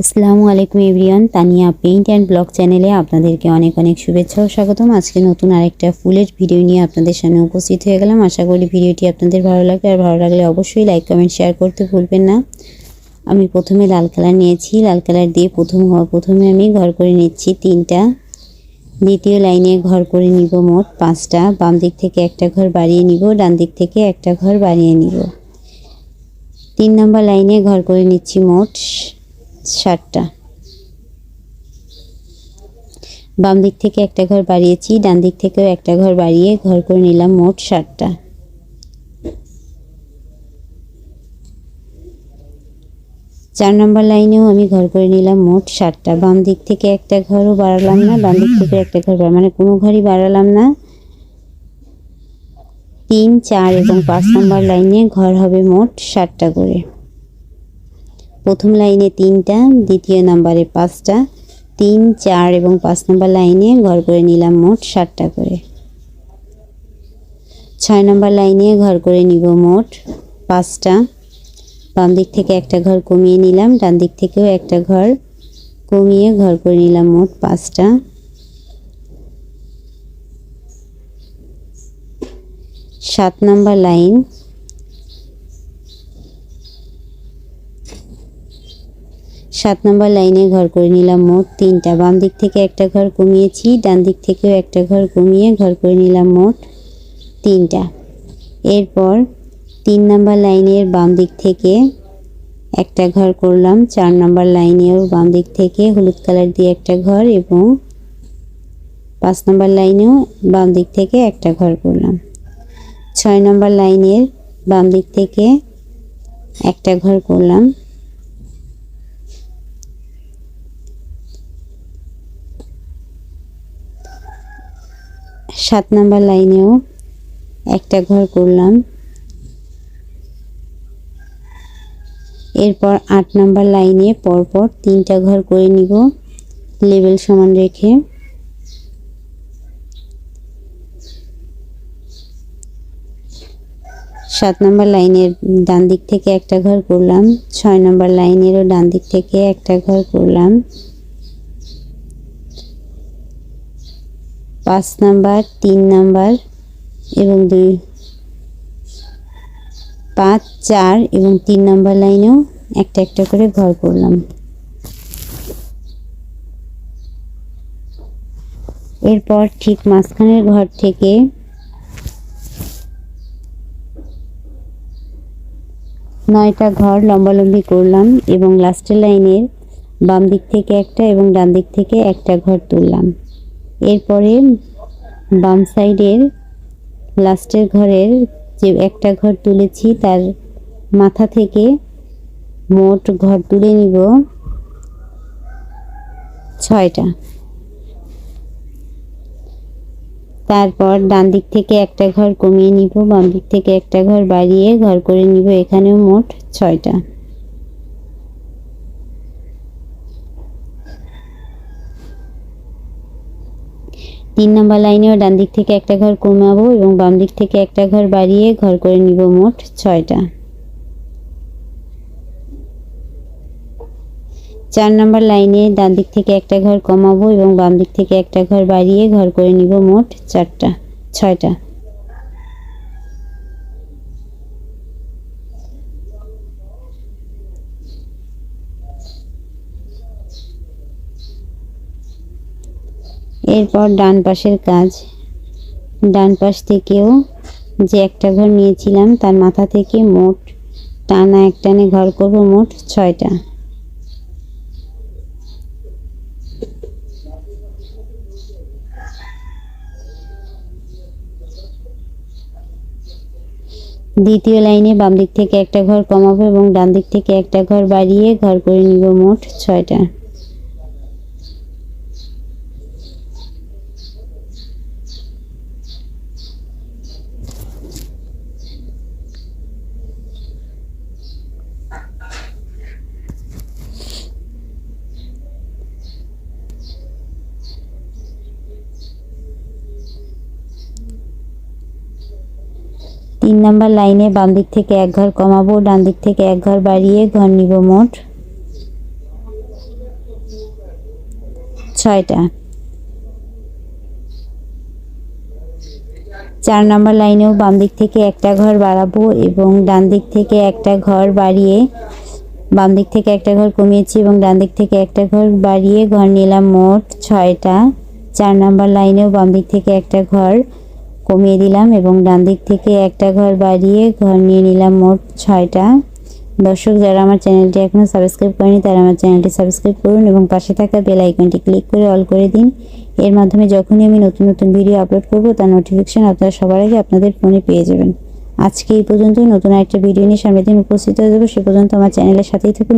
আসসালামু আলাইকুম everyone, Tania paint and blog চ্যানেলে আপনাদেরকে অনেক অনেক শুভেচ্ছা ও স্বাগতম। আজকে নতুন আরেকটা ফুলের ভিডিও নিয়ে আপনাদের সামনে উপস্থিত হয়ে গেলাম। আশা করি ভিডিওটি আপনাদের ভালো লাগবে। আর ভালো লাগলে অবশ্যই লাইক, কমেন্ট, শেয়ার করতে ভুলবেন না। আমি প্রথমে লাল কালার নিয়েছি। লাল কালার দিয়ে প্রথম প্রথমে আমি ঘর করে নিচ্ছি তিনটা। দ্বিতীয় লাইনে ঘর করে নিব মোট পাঁচটা। বাম দিক থেকে একটা ঘর বাড়িয়ে নিব, ডান দিক থেকে একটা ঘর বাড়িয়ে নিব। তিন নম্বর লাইনে ঘর করে নিচ্ছি মোট ষাটটা বাম দিক থেকে একটা ঘর বাড়িয়েছি, ডান দিক থেকেও একটা ঘর বাড়িয়ে ঘর করে নিলাম মোট ষাটটা চার নম্বর লাইনেও আমি ঘর করে নিলাম মোট ষাটটা বাম দিক থেকে একটা ঘরও বাড়ালাম না, বাম দিক থেকে একটা ঘর মানে কোনো ঘরই বাড়ালাম না। তিন, চার এবং পাঁচ নম্বর লাইনে ঘর হবে মোট ষাটটা করে। প্রথম লাইনে তিনটা, দ্বিতীয় নাম্বারে পাঁচটা, তিন, চার এবং পাঁচ নম্বর লাইনে ঘর করে নিলাম মোট ষাটটা করে। ছয় নম্বর লাইনে ঘর করে নিব মোট পাঁচটা। বাম দিক থেকে একটা ঘর কমিয়ে নিলাম, ডান দিক থেকেও একটা ঘর কমিয়ে ঘর করে নিলাম মোট পাঁচটা। সাত নম্বর লাইন সাত নম্বর লাইনে ঘর করে নিলাম মোট তিনটা। বাম দিক থেকে একটা ঘর কমিয়েছি, ডান দিক থেকেও একটা ঘর কমিয়ে ঘর করে নিলাম মোট তিনটা। এরপর তিন নম্বর লাইনের বাম দিক থেকে একটা ঘর করলাম, চার নম্বর লাইনেও বাম দিক থেকে হলুদ কালার দিয়ে একটা ঘর এবং পাঁচ নম্বর লাইনেও বাম দিক থেকে একটা ঘর করলাম। ছয় নম্বর লাইনের বাম দিক থেকে একটা ঘর করলাম সাত নাম্বার লাইনেও একটা ঘর করলাম। এরপর আট নাম্বার লাইনে পরপর তিনটা ঘর করে নিব লেবেল সমান রেখে। সাত নম্বর লাইনের ডান দিক থেকে একটা ঘর করলাম, ছয় নম্বর লাইনেরও ডান দিক থেকে একটা ঘর করলাম। পাঁচ নাম্বার, তিন নাম্বার এবং দুই, পাঁচ, চার এবং তিন নাম্বার লাইনেও একটা একটা করে ঘর করলাম। এরপর ঠিক মাঝখানের ঘর থেকে নয়টা ঘর লম্বালম্বি করলাম এবং লাস্টের লাইনের বাম দিক থেকে একটা এবং ডান দিক থেকে একটা ঘর তুললাম। এরপরে বাম সাইডের লাস্টের ঘরের যে একটা ঘর তুলেছি, তার মাথা থেকে মোট ঘর তুলে নিব ছয়টা। তারপর ডান দিক থেকে একটা ঘর কমিয়ে নিব, বাম দিক থেকে একটা ঘর বাড়িয়ে ঘর করে নিব, এখানেও মোট ছয়টা। তিন নম্বর লাইনেও ডান দিক থেকে একটা ঘর কমাবো এবং বাম দিক থেকে একটা ঘর বাড়িয়ে ঘর করে নিব মোট ছয়টা। চার নম্বর লাইনে ডান দিক থেকে একটা ঘর কমাবো এবং বাম দিক থেকে একটা ঘর বাড়িয়ে ঘর করে নিব মোট চারটা, ছয়টা। এরপর ডান পাশের কাজ। ডান পাশ থেকেও যে একটা ঘর নিয়েছিলাম, তার মাথা থেকে মোট টানা এক টানে ঘর করব মোট ছয়টা। দ্বিতীয় লাইনে বাম দিক থেকে একটা ঘর কমাবো এবং ডান দিক থেকে একটা ঘর বাড়িয়ে ঘর করে নিব মোট ছয়টা। তিন নাম্বার লাইনে বাম দিক থেকে এক ঘর কমাবো ডান দিক থেকে এক ঘর বাড়িয়ে ঘর নিব মোট ছয়টা। চার নাম্বার লাইনেও বাম দিক থেকে একটা ঘর বাড়াবো এবং ডান দিক থেকে একটা ঘর বাড়িয়ে বাম দিক থেকে একটা ঘর কমিয়েছি এবং ডান দিক থেকে একটা ঘর বাড়িয়ে ঘর নিলাম মোট ছয়টা। চার নাম্বার লাইনেও বাম দিক থেকে একটা ঘর কমিয়ে দিলাম এবং ডান দিক থেকে একটা ঘর বাড়িয়ে ঘর নিয়ে নিলাম মোট ছয়টা। দর্শক, যারা আমার চ্যানেলটি এখনও সাবস্ক্রাইব করেনি, তারা আমার চ্যানেলটি সাবস্ক্রাইব করুন এবং পাশে থাকা বেল আইকনটি ক্লিক করে অল করে দিন। এর মাধ্যমে যখনই আমি নতুন নতুন ভিডিও আপলোড করব, তার নোটিফিকেশন আপনারা সবার আগে আপনাদের ফোনে পেয়ে যাবেন। আজকে এই পর্যন্তই। নতুন একটা ভিডিও নিয়ে সামনের দিন উপস্থিত হয়ে যাব। সে পর্যন্ত আমার চ্যানেলের সাথেই থাকুন।